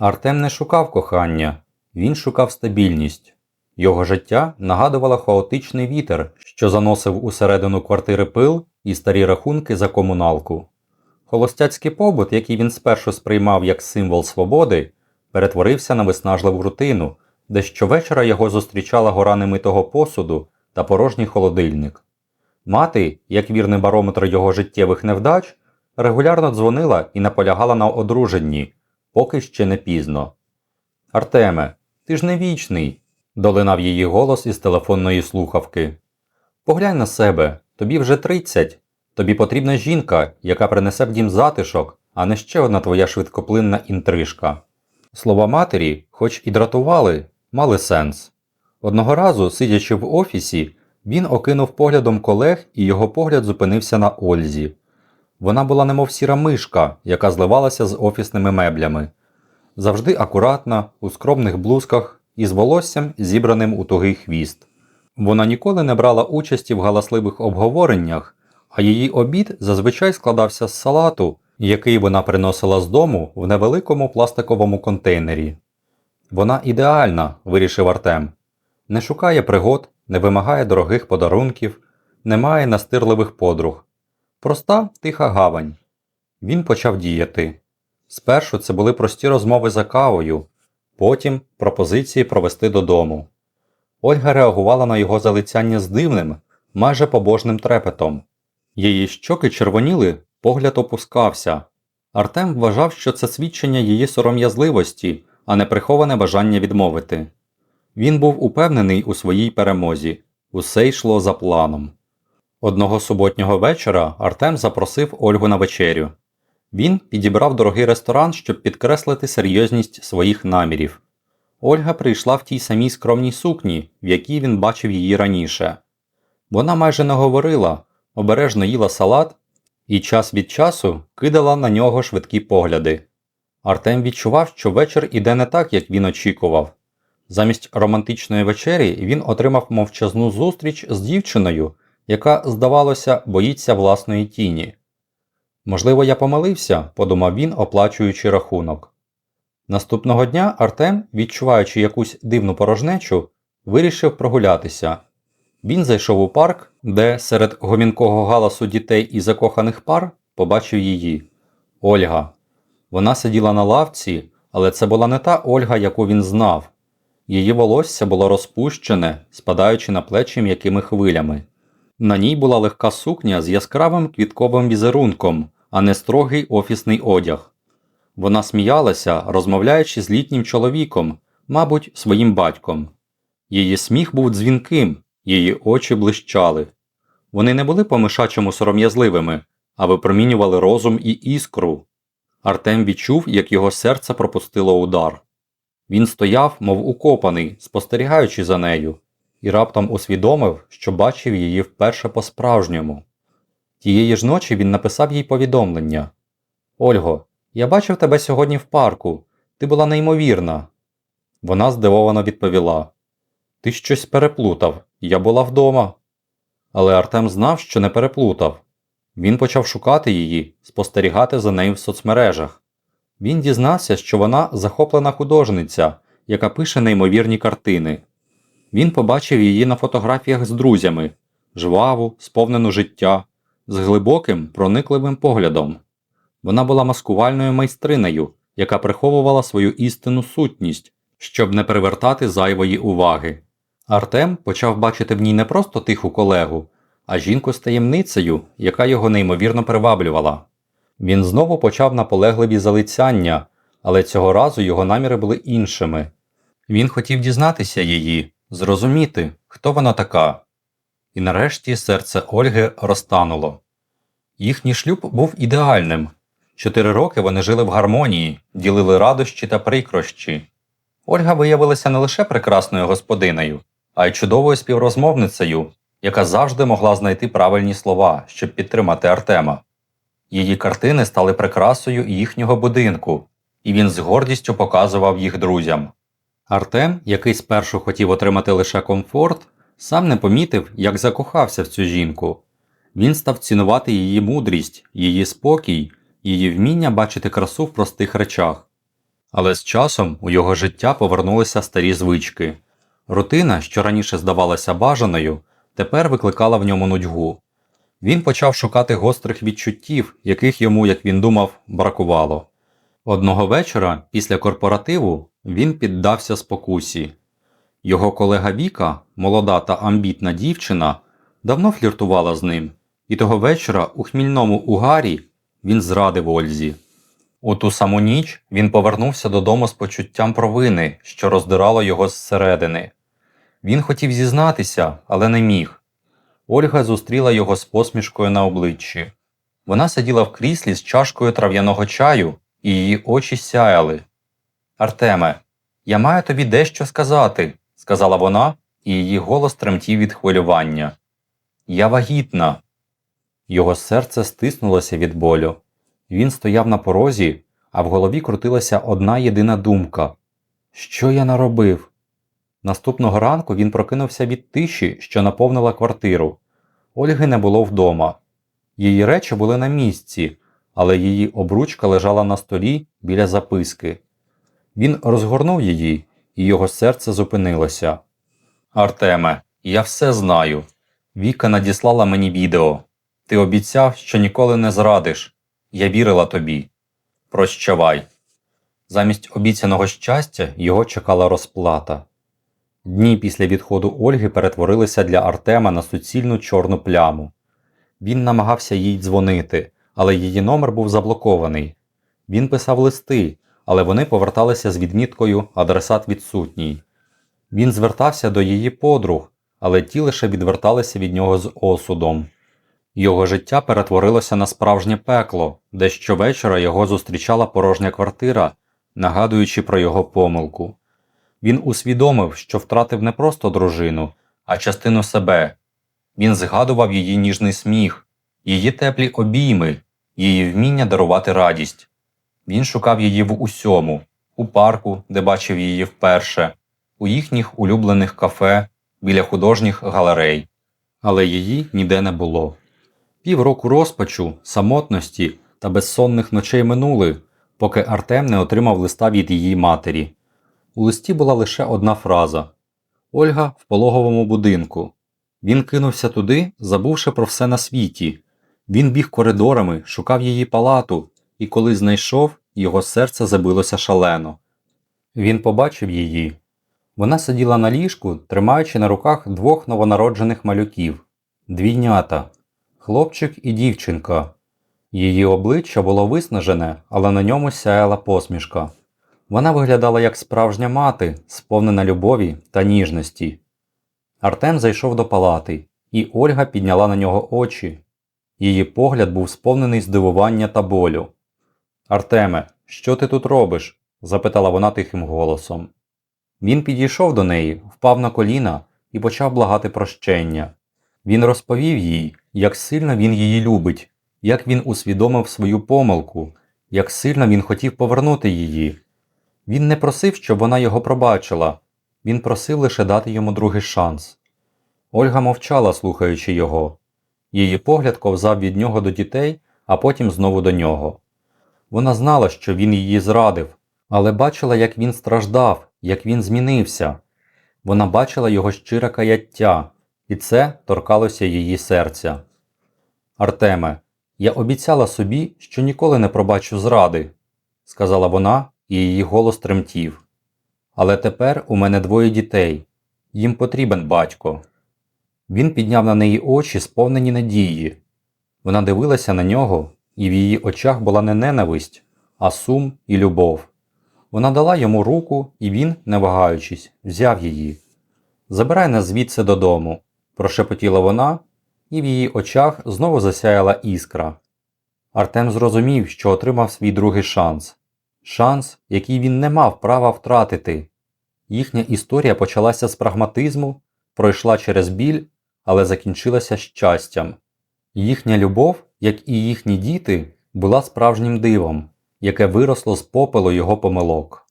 Артем не шукав кохання, він шукав стабільність. Його життя нагадувало хаотичний вітер, що заносив усередину квартири пил і старі рахунки за комуналку. Холостяцький побут, який він спершу сприймав як символ свободи, перетворився на виснажливу рутину, де щовечора його зустрічала гора немитого посуду та порожній холодильник. Мати, як вірний барометр його життєвих невдач, регулярно дзвонила і наполягала на одруженні, поки ще не пізно. Артеме, ти ж не вічний, долинав її голос із телефонної слухавки. Поглянь на себе, тобі вже 30. Тобі потрібна жінка, яка принесе в дім затишок, а не ще одна твоя швидкоплинна інтрижка. Слова матері, хоч і дратували, мали сенс. Одного разу, сидячи в офісі, він окинув поглядом колег і його погляд зупинився на Ользі. Вона була немов сіра мишка, яка зливалася з офісними меблями. Завжди акуратна, у скромних блузках і з волоссям, зібраним у тугий хвіст. Вона ніколи не брала участі в галасливих обговореннях, а її обід зазвичай складався з салату, який вона приносила з дому в невеликому пластиковому контейнері. Вона ідеальна, вирішив Артем. Не шукає пригод, не вимагає дорогих подарунків, не має настирливих подруг. Проста, тиха гавань. Він почав діяти. Спершу це були прості розмови за кавою, потім пропозиції провести додому. Ольга реагувала на його залицяння з дивним, майже побожним трепетом. Її щоки червоніли, погляд опускався. Артем вважав, що це свідчення її сором'язливості, а не приховане бажання відмовити. Він був упевнений у своїй перемозі, усе йшло за планом. Одного суботнього вечора Артем запросив Ольгу на вечерю. Він підібрав дорогий ресторан, щоб підкреслити серйозність своїх намірів. Ольга прийшла в тій самій скромній сукні, в якій він бачив її раніше. Вона майже не говорила, обережно їла салат і час від часу кидала на нього швидкі погляди. Артем відчував, що вечір іде не так, як він очікував. Замість романтичної вечері він отримав мовчазну зустріч з дівчиною, яка, здавалося, боїться власної тіні. Можливо, я помилився, подумав він, оплачуючи рахунок. Наступного дня Артем, відчуваючи якусь дивну порожнечу, вирішив прогулятися. Він зайшов у парк, де серед гомінкого галасу дітей і закоханих пар побачив її Ольга. Вона сиділа на лавці, але це була не та Ольга, яку він знав. Її волосся було розпущене, спадаючи на плечі м'якими хвилями. На ній була легка сукня з яскравим квітковим візерунком, а не строгий офісний одяг. Вона сміялася, розмовляючи з літнім чоловіком, мабуть, своїм батьком. Її сміх був дзвінким, її очі блищали. Вони не були по-мишачому сором'язливими, а випромінювали розум і іскру. Артем відчув, як його серце пропустило удар. Він стояв, мов укопаний, спостерігаючи за нею, і раптом усвідомив, що бачив її вперше по-справжньому. Тієї ж ночі він написав їй повідомлення Ольго, я бачив тебе сьогодні в парку. Ти була неймовірна. Вона здивовано відповіла Ти щось переплутав, я була вдома. Але Артем знав, що не переплутав. Він почав шукати її, спостерігати за нею в соцмережах. Він дізнався, що вона захоплена художниця, яка пише неймовірні картини. Він побачив її на фотографіях з друзями жваву, сповнену життя, з глибоким, проникливим поглядом. Вона була маскувальною майстринею, яка приховувала свою істинну сутність, щоб не привертати зайвої уваги. Артем почав бачити в ній не просто тиху колегу, а жінку з таємницею, яка його неймовірно приваблювала. Він знову почав наполегливі залицяння, але цього разу його наміри були іншими. Він хотів дізнатися її, зрозуміти, хто вона така. І нарешті серце Ольги розтануло. Їхній шлюб був ідеальним. Чотири роки вони жили в гармонії, ділили радощі та прикрощі. Ольга виявилася не лише прекрасною господинею, а й чудовою співрозмовницею, яка завжди могла знайти правильні слова, щоб підтримати Артема. Її картини стали прикрасою їхнього будинку, і він з гордістю показував їх друзям. Артем, який спершу хотів отримати лише комфорт, сам не помітив, як закохався в цю жінку. Він став цінувати її мудрість, її спокій, її вміння бачити красу в простих речах. Але з часом у його життя повернулися старі звички. Рутина, що раніше здавалася бажаною, тепер викликала в ньому нудьгу. Він почав шукати гострих відчуттів, яких йому, як він думав, бракувало. Одного вечора, після корпоративу, він піддався спокусі. Його колега Віка, молода та амбітна дівчина, давно фліртувала з ним, і того вечора у хмільному угарі він зрадив Ользі. У ту саму ніч він повернувся додому з почуттям провини, що роздирало його зсередини. Він хотів зізнатися, але не міг. Ольга зустріла його з посмішкою на обличчі. Вона сиділа в кріслі з чашкою трав'яного чаю, і її очі сяяли. Артеме, я маю тобі дещо сказати, сказала вона, і її голос тремтів від хвилювання. Я вагітна. Його серце стиснулося від болю. Він стояв на порозі, а в голові крутилася одна єдина думка Що я наробив? Наступного ранку він прокинувся від тиші, що наповнила квартиру. Ольги не було вдома. Її речі були на місці, але її обручка лежала на столі біля записки. Він розгорнув її, і його серце зупинилося. Артеме, я все знаю. Віка надіслала мені відео. Ти обіцяв, що ніколи не зрадиш. Я вірила тобі. Прощавай. Замість обіцяного щастя його чекала розплата. Дні після відходу Ольги перетворилися для Артема на суцільну чорну пляму. Він намагався їй дзвонити, але її номер був заблокований. Він писав листи, але вони поверталися з відміткою адресат відсутній. Він звертався до її подруг, але ті лише відверталися від нього з осудом. Його життя перетворилося на справжнє пекло, де щовечора його зустрічала порожня квартира, нагадуючи про його помилку. Він усвідомив, що втратив не просто дружину, а частину себе. Він згадував її ніжний сміх, її теплі обійми, її вміння дарувати радість. Він шукав її в усьому у парку, де бачив її вперше, у їхніх улюблених кафе, біля художніх галерей. Але її ніде не було. Півроку розпачу, самотності та безсонних ночей минули, поки Артем не отримав листа від її матері. У листі була лише одна фраза Ольга в пологовому будинку. Він кинувся туди, забувши про все на світі. Він біг коридорами, шукав її палату, і коли знайшов, його серце забилося шалено. Він побачив її. Вона сиділа на ліжку, тримаючи на руках двох новонароджених малюків двійнята, хлопчик і дівчинка. Її обличчя було виснажене, але на ньому сяяла посмішка. Вона виглядала як справжня мати, сповнена любові та ніжності. Артем зайшов до палати, і Ольга підняла на нього очі. Її погляд був сповнений здивування та болю. Артеме, що ти тут робиш? запитала вона тихим голосом. Він підійшов до неї, впав на коліна і почав благати прощення. Він розповів їй, як сильно він її любить, як він усвідомив свою помилку, як сильно він хотів повернути її. Він не просив, щоб вона його пробачила, він просив лише дати йому другий шанс. Ольга мовчала, слухаючи його. Її погляд ковзав від нього до дітей, а потім знову до нього. Вона знала, що він її зрадив, але бачила, як він страждав, як він змінився. Вона бачила його щире каяття, і це торкалося її серця. Артеме, я обіцяла собі, що ніколи не пробачу зради, сказала вона, і її голос тремтів. Але тепер у мене двоє дітей, їм потрібен батько. Він підняв на неї очі, сповнені надії. Вона дивилася на нього, і в її очах була не ненависть, а сум і любов. Вона дала йому руку, і він, не вагаючись, взяв її. Забирай нас звідси додому, прошепотіла вона, і в її очах знову засяяла іскра. Артем зрозумів, що отримав свій другий шанс шанс, який він не мав права втратити. Їхня історія почалася з прагматизму, пройшла через біль, але закінчилася щастям. Їхня любов, як і їхні діти, була справжнім дивом, яке виросло з попелу його помилок.